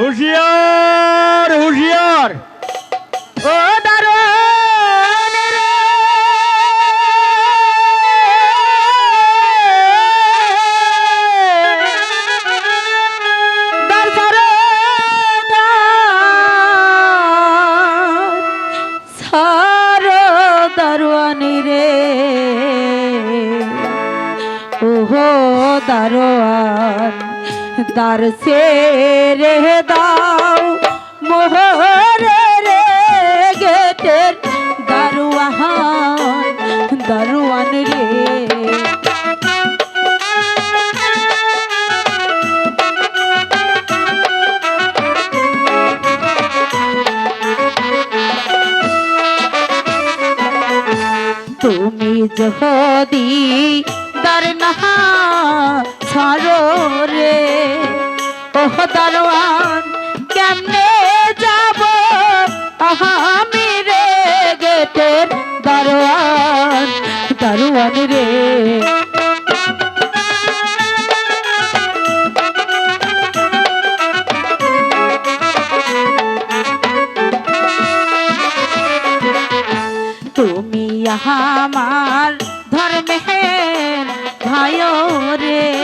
হুশিয়ার হুশিয়ার। ও ছাড়ো দারোয়ানি রে। ওহো দারোয়ান। দার সে রে দাও মোহরে রে, ওহ দারোয়ান, কেমনে যাব? আমি রে গেটের দারোয়ান দারোয়ান রে। তুমি আমার ধর্মের ভাই রে।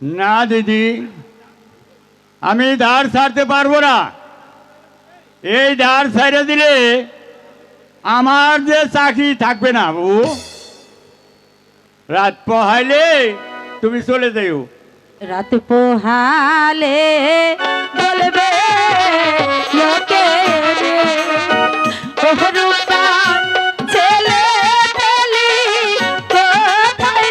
না, দিদি। আমি ধার ছাড়তে পারব না। এই ধার ছাড়ে দিলে আমার যে চাকরি থাকবে না, বাবু। রাত পহাইলে তুমি চলে যাও রাত পোহালে বলবে ছেলে কোথায়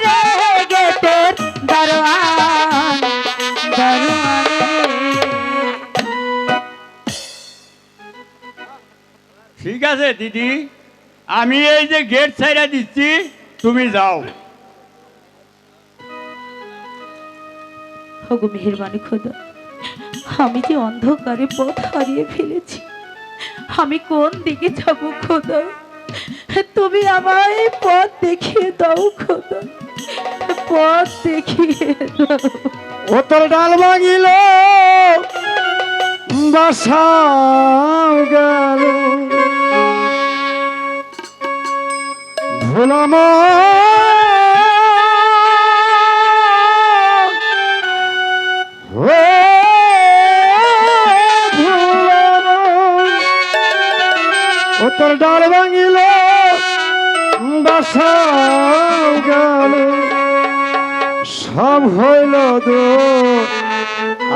আছে দিদি? আমি এই যে গেট ছাইড়া দিচ্ছি তুমি যাও। ওগো মেহরবানি খোদা আমি যে অন্ধকারে পথ হারিয়ে ফেলেছি আমি কোন দিকে যাব খোদা? তুমি আমায় পথ দেখিয়ে দাও খোদা পথ দেখিয়ে দাও। ওতর ডাল ভাঙিল বাসা গেল। ভোলাম ওতর ডাল ভাঙিল বাসা গেল। সব হইল দো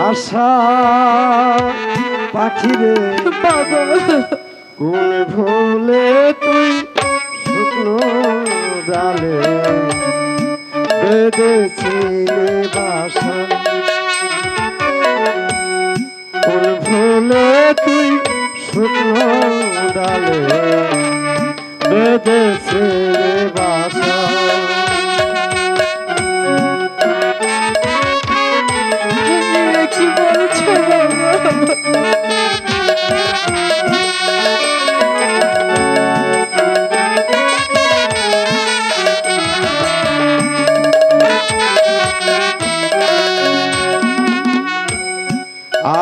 আশা। পাখিরে কোন ভুলে তুই ডালে বেঁধেছিলে বাসা। কোন ফুলে তুই শুকনো ডালে বাসা।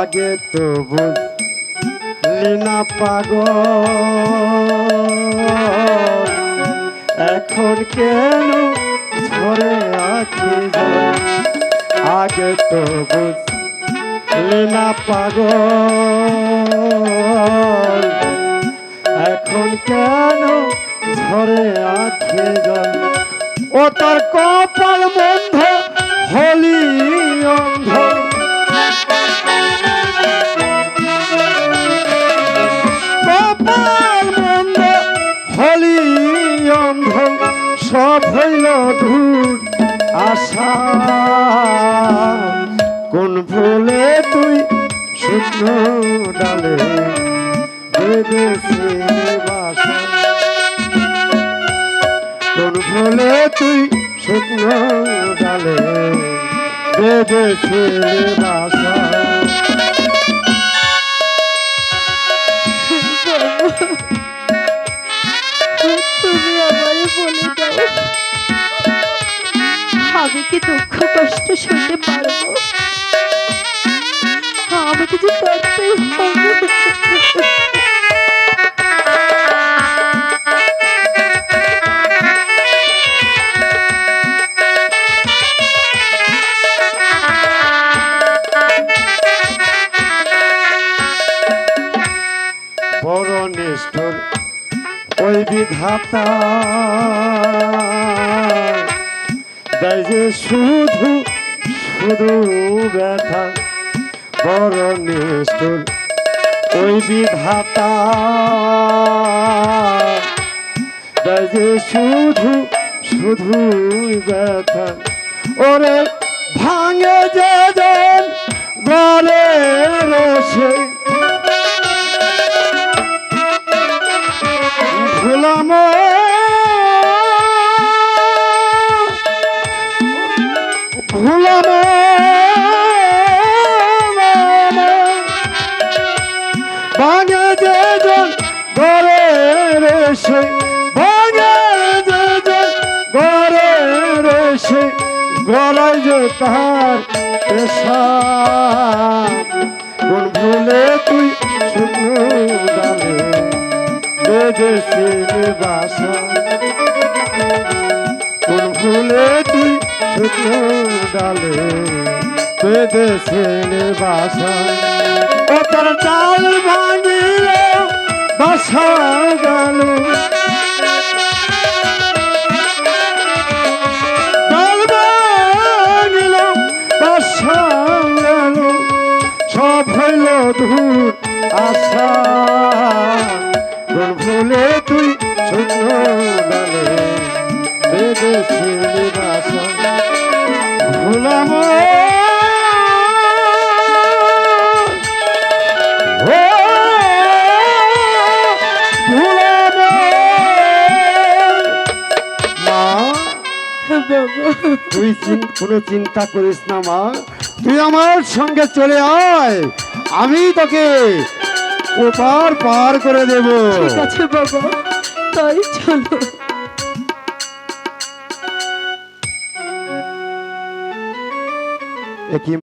আগে তো বুঝলি না পাগল। এখন কেন ঝরে আখি? আগে তো বুঝলি না পাগল। এখন কেন ঝরে আখি ও তার কপাল বন্ধ হলি সব হইল ধূর, আশা। কোন ভুলে তুই শুকনো ডালে বাসা। কোন ভুলে তুই শুকনো ডালে বেঁধেছে বাসা। নিষ্ঠুর ওই বিধাতা। যে শুধু শুধু ব্যথা বড় ওই বিধাতা। যে শুধু শুধু ব্যথা, ওরে ভাঙে যে রসে ভাঙে যে জন ঘরে রেসে ভাঙে যে জন ঘরে রেসে গলায় যে পেশা। কোন ভুলে তুই বাসা। কোন ভুলে তুই শুকনো ডালে বেদেশের বাসা। গেল সব হইল ধূর আশা। ভুলে তুই কোনো চিন্তা করিস না মা। তুই আমার সঙ্গে চলে আয়। আমি তোকে ওপার পার করে দেব। ঠিক আছে বাবা। তাই চলো। একই